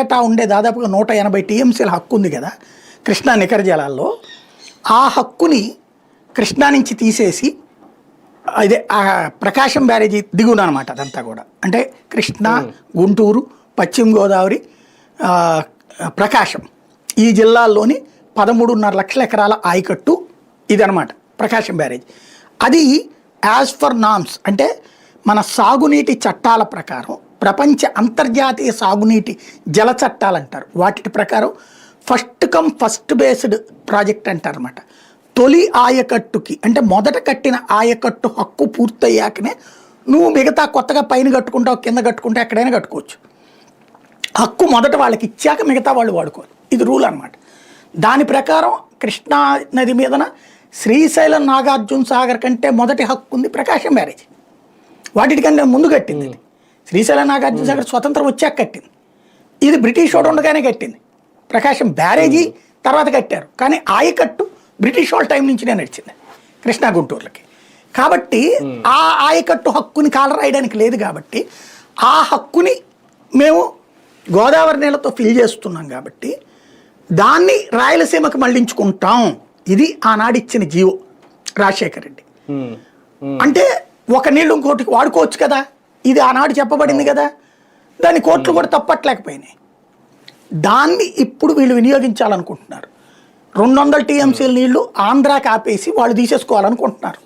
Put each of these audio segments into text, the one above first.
ఏటా ఉండే దాదాపుగా నూట ఎనభై టీఎంసీల హక్కు ఉంది కదా కృష్ణా నికర జలాల్లో. ఆ హక్కుని కృష్ణా నుంచి తీసేసి అదే ఆ ప్రకాశం బ్యారేజీ దిగున అనమాట అదంతా కూడా. అంటే కృష్ణా గుంటూరు పశ్చిమ గోదావరి ప్రకాశం. ఈ జిల్లాల్లోని పదమూడున్నర లక్షల ఎకరాల ఆయకట్టు ఇదనమాట ప్రకాశం బ్యారేజ్. అది యాజ్ ఫర్ నామ్స్ అంటే మన సాగునీటి చట్టాల ప్రకారం ప్రపంచ అంతర్జాతీయ సాగునీటి జల చట్టాలు అంటారు. వాటి ప్రకారం first come first based project అంటారు అనమాట తొలి ఆయకట్టుకి అంటే మొదట కట్టిన ఆయకట్టు హక్కు పూర్తయ్యాకనే నువ్వు మిగతా కొత్తగా పైన కట్టుకుంటావు కింద కట్టుకుంటే ఎక్కడైనా కట్టుకోవచ్చు. హక్కు మొదట వాళ్ళకి ఇచ్చాక మిగతా వాళ్ళు వాడుకోవాలి ఇది రూల్ అన్నమాట. దాని ప్రకారం కృష్ణా నది మీదన శ్రీశైలం నాగార్జున సాగర్ కంటే మొదటి హక్కు ఉంది ప్రకాశం బ్యారేజ్. వాటికంటే ముందు కట్టింది శ్రీశైలం నాగార్జున సాగర్ స్వతంత్రం వచ్చాక కట్టింది. ఇది బ్రిటిష్ వాడు ఉండగానే కట్టింది. ప్రకాశం బ్యారేజీ తర్వాత కట్టారు. కానీ ఆయకట్టు బ్రిటిష్ వాళ్ళ టైం నుంచినే నడిచింది కృష్ణా గుంటూరులకి. కాబట్టి ఆ ఆయకట్టు హక్కుని కాలరాయడానికి లేదు కాబట్టి ఆ హక్కుని మేము గోదావరి నీళ్ళతో ఫిల్ చేస్తున్నాం కాబట్టి దాన్ని రాయలసీమకి మళ్ళించుకుంటాం ఇది ఆనాడు ఇచ్చిన జీవో రాజశేఖర రెడ్డి. అంటే ఒక నీళ్ళు ఇంకోటికి వాడుకోవచ్చు కదా? ఇది ఆనాడు చెప్పబడింది కదా. దాన్ని కోర్టులు కూడా తప్పట్లేకపోయినాయి. దాన్ని ఇప్పుడు వీళ్ళు వినియోగించాలనుకుంటున్నారు. రెండు వందల టీఎంసీల నీళ్ళు ఆంధ్రాకి ఆపేసి వాళ్ళు తీసేసుకోవాలనుకుంటున్నారు.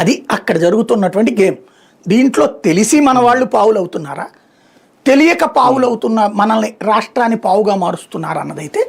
అది అక్కడ జరుగుతున్నటువంటి గేమ్. దీంట్లో తెలిసి మన వాళ్ళు పావులు అవుతున్నారా తెలియక పావులు అవుతున్న మనల్ని రాష్ట్రాన్ని పావుగా మారుస్తున్నారా అన్నదైతే